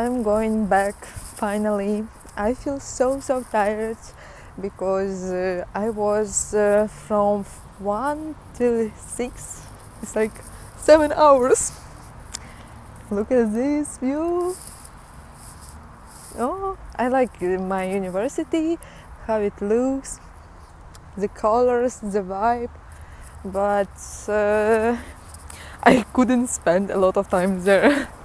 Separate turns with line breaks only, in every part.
I'm going back finally. I feel so so tired because uh, I was uh, from 1 till 6. It's like 7 hours. Look at this view. Oh, I like my university, how it looks, the colors, the vibe, but uh, I couldn't spend a lot of time there.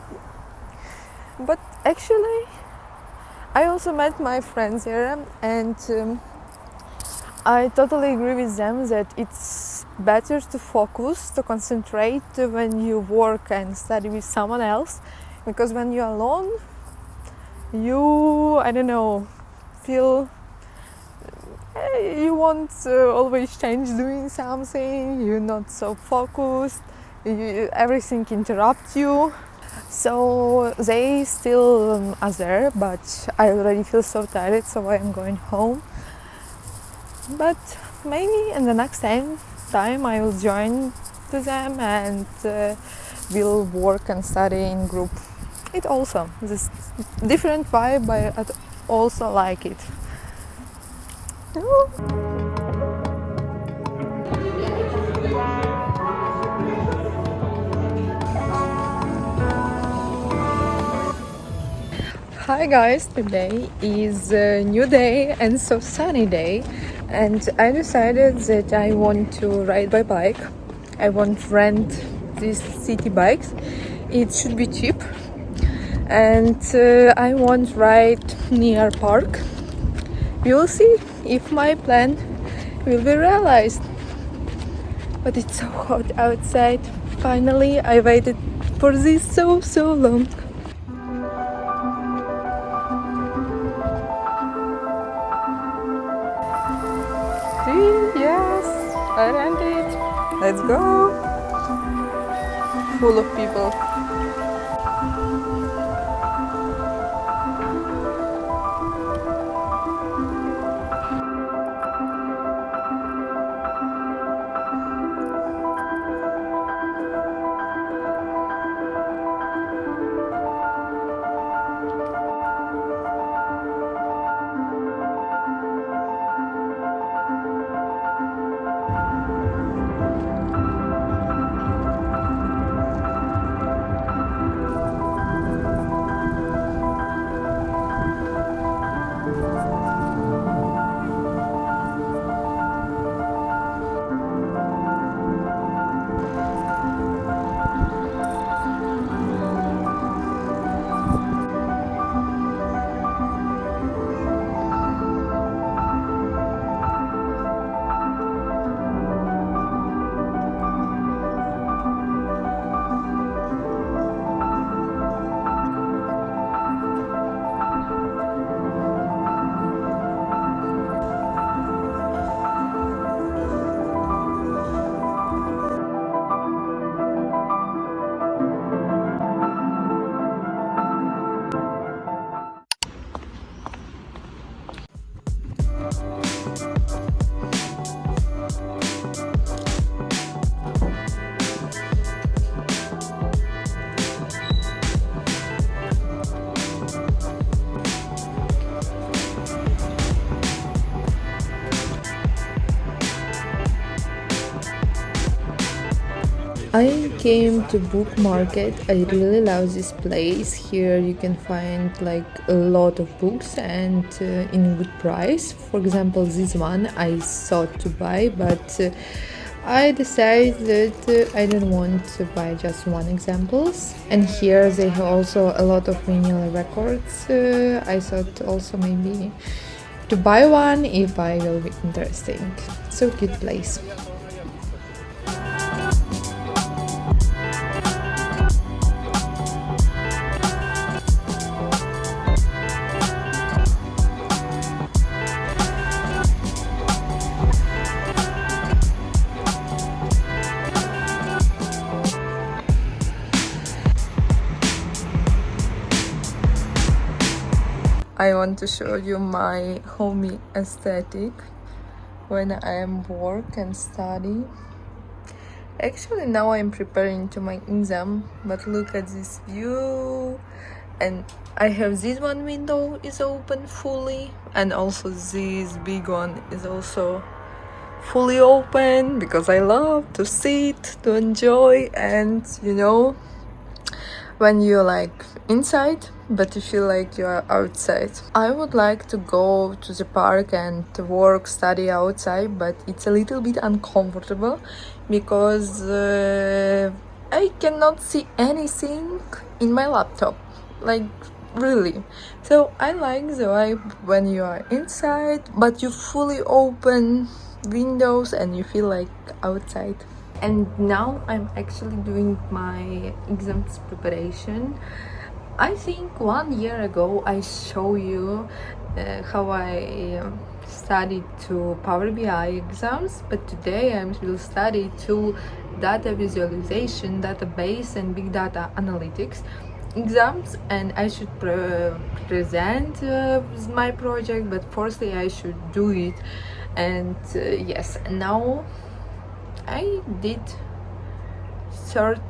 but actually, I also met my friends here, and um, I totally agree with them that it's better to focus, to concentrate when you work and study with someone else, because when you're alone, you I don't know feel eh, you want to always change doing something. You're not so focused. You, everything interrupts you so they still um, are there but i already feel so tired so i'm going home. But maybe in the next time time i will join to them and uh, we'll work and study in group. It also this different vibe but i also like it Hi guys, today is a new day and so sunny day and I decided that I want to ride by bike. I want to rent these city bikes. It should be cheap and uh, I want to ride near park. We will see if my plan will be realized. But it's so hot outside. Finally, I waited for this so so long. Let's go. Full of people. I came to Book Market. I really love this place. Here you can find like a lot of books and uh, in good price. For example, this one I thought to buy, but uh, I decided that uh, I didn't want to buy just one examples. And here they have also a lot of vinyl records. Uh, I thought also maybe to buy one if I will be interesting. So good place. I want to show you my homey aesthetic when I am work and study. Actually now I'm preparing to my exam, but look at this view. and I have this one window is open fully and also this big one is also fully open because I love to sit to enjoy and you know when you're like inside but you feel like you are outside. I would like to go to the park and work, study outside, but it's a little bit uncomfortable because uh, I cannot see anything in my laptop. Like really. So I like the vibe when you are inside, but you fully open windows and you feel like outside. And now I'm actually doing my exams preparation. I think one year ago I show you uh, how I um, studied to Power BI exams, but today I will study to data visualization, database, and big data analytics exams and I should pre present uh, my project but firstly I should do it and uh, yes now I did third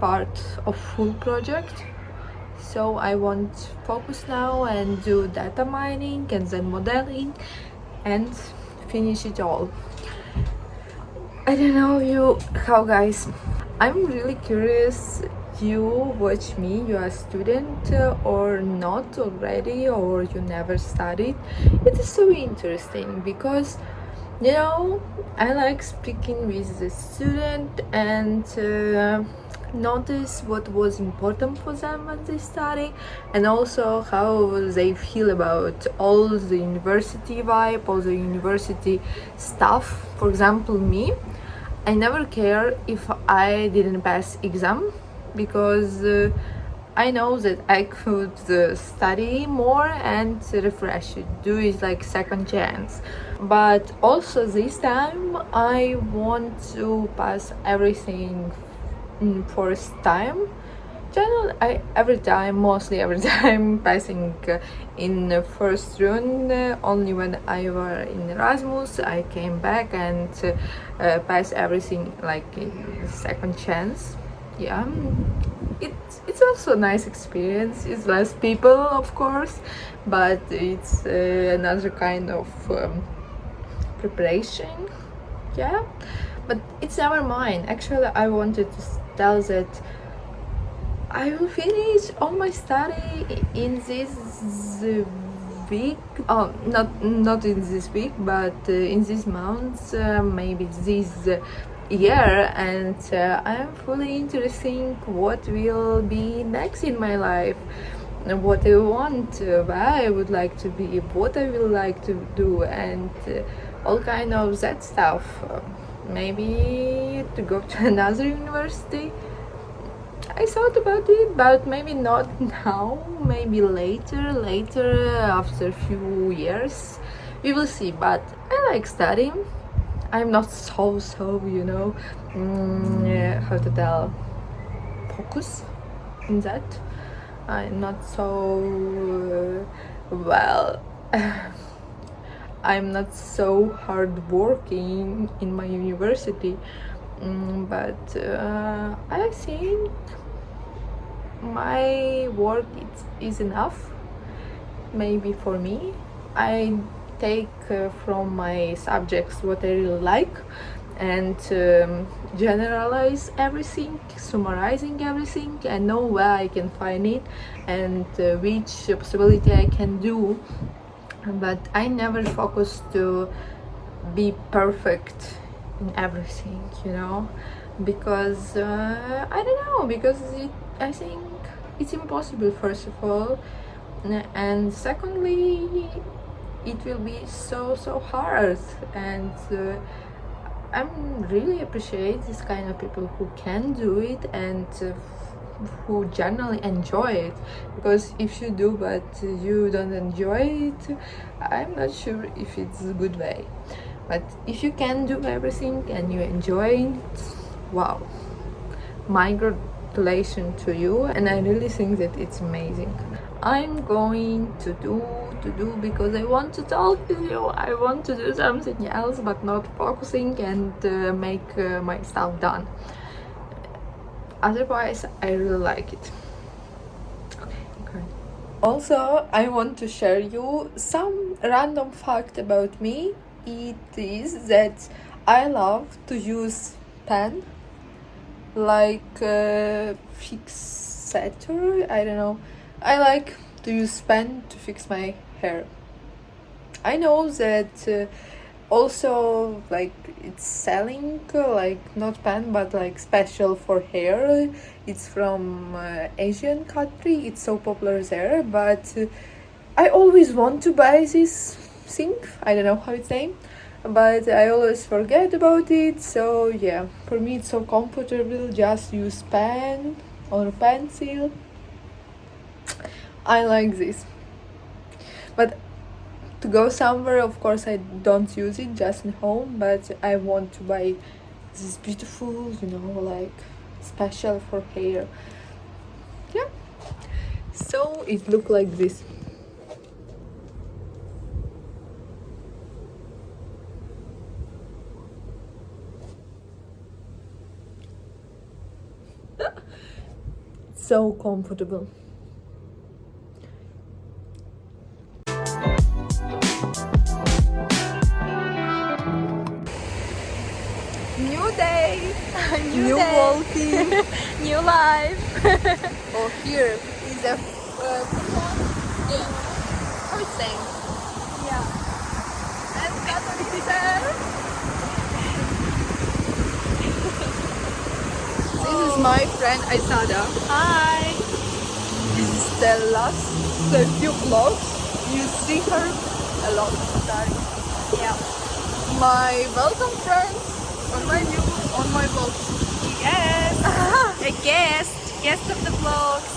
part of full project. So I want focus now and do data mining and then modeling and finish it all. I don't know you how guys. I'm really curious you watch me you are a student or not already or you never studied? It is so interesting because you know i like speaking with the student and uh, notice what was important for them when they study and also how they feel about all the university vibe all the university stuff. For example me i never care if i didn't pass exam because uh, I know that I could uh, study more and refresh do it like second chance. But also this time I want to pass everything in first time. Generally, I every time, mostly every time, passing uh, in first run. Uh, only when I were in Erasmus, I came back and uh, pass everything like second chance yeah it's it's also a nice experience. It's less people of course but it's uh, another kind of um, preparation. Yeah but it's never mine. Actually i wanted to tell that i will finish all my study in this week. Oh not not in this week but uh, in this month uh, maybe this year and uh, I'm fully interested in what will be next in my life what I want where I would like to be what I will like to do and uh, all kind of that stuff. Maybe to go to another university? I thought about it but maybe not now maybe later later after a few years. We will see but I like studying I'm not so so you know. Mm, how to tell? Focus in that. I'm not so uh, well I'm not so hard working in my university. Mm, but uh, I think my work is, is enough maybe for me. I take uh, from my subjects what I really like and um, generalize everything, summarizing everything, and know where I can find it and uh, which possibility I can do. But I never focus to be perfect in everything, you know, because uh, I don't know, because it, I think it's impossible, first of all, and secondly, it will be so so hard. And uh, i'm really appreciate this kind of people who can do it and uh, who generally enjoy it. Because if you do but you don't enjoy it i'm not sure if it's a good way. But if you can do everything and you enjoy it wow. My congratulations to you and i really think that it's amazing. I'm going to do to do because I want to talk to you. I want to do something else, but not focusing and uh, make uh, my stuff done. Otherwise, I really like it. Also, I want to share you some random fact about me. It is that I love to use pen like uh, fixator. I don't know. I like to use pen to fix my hair. I know that uh, also like it's selling like not pen but like special for hair. It's from uh, Asian country. It's so popular there, but uh, I always want to buy this thing. I don't know how it's named, but I always forget about it. So yeah, for me it's so comfortable. Just use pen or pencil. I like this. But to go somewhere, of course, I don't use it just in home. But I want to buy this beautiful, you know, like special for hair. Yeah. So it look like this. so comfortable. oh, here is a uh, game. How it's saying?
Yeah.
And Catherine is there. This is my friend Aisada.
Hi.
This is the last uh, few vlogs. You see her a lot.
Yeah.
My welcome friends on my new on my vlog.
Yes. A guest. Guest of the vlogs.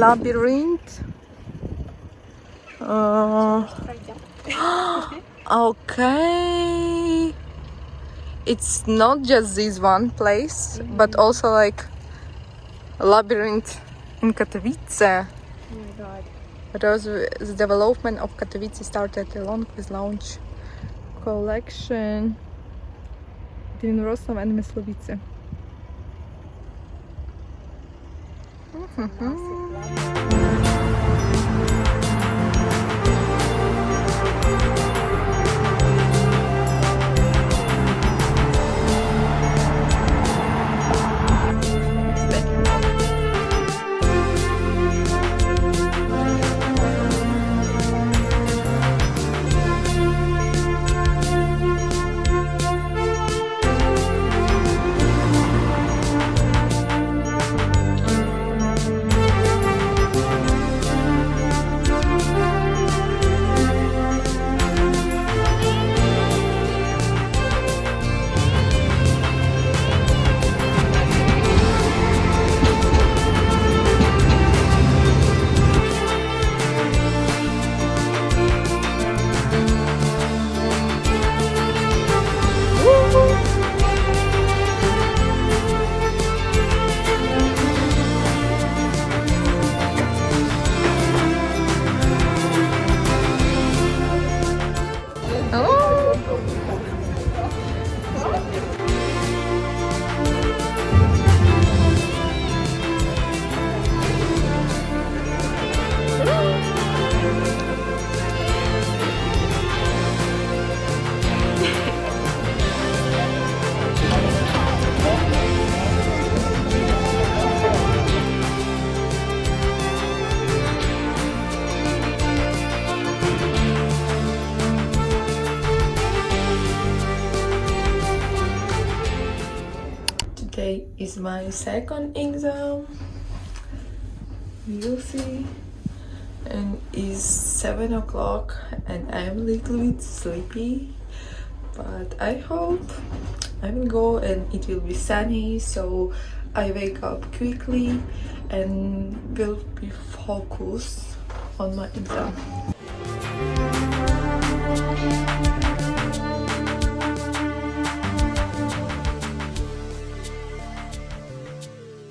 Labyrinth. Uh, okay. It's not just this one place, but mm-hmm. also like a labyrinth in Katowice.
Oh my god.
Because the development of Katowice started along with launch collection between Wrocław and Mysłowice. Oh. Second exam. You'll see. And it's seven o'clock and I'm a little bit sleepy. But I hope I will go and it will be sunny so I wake up quickly and will be focused on my exam.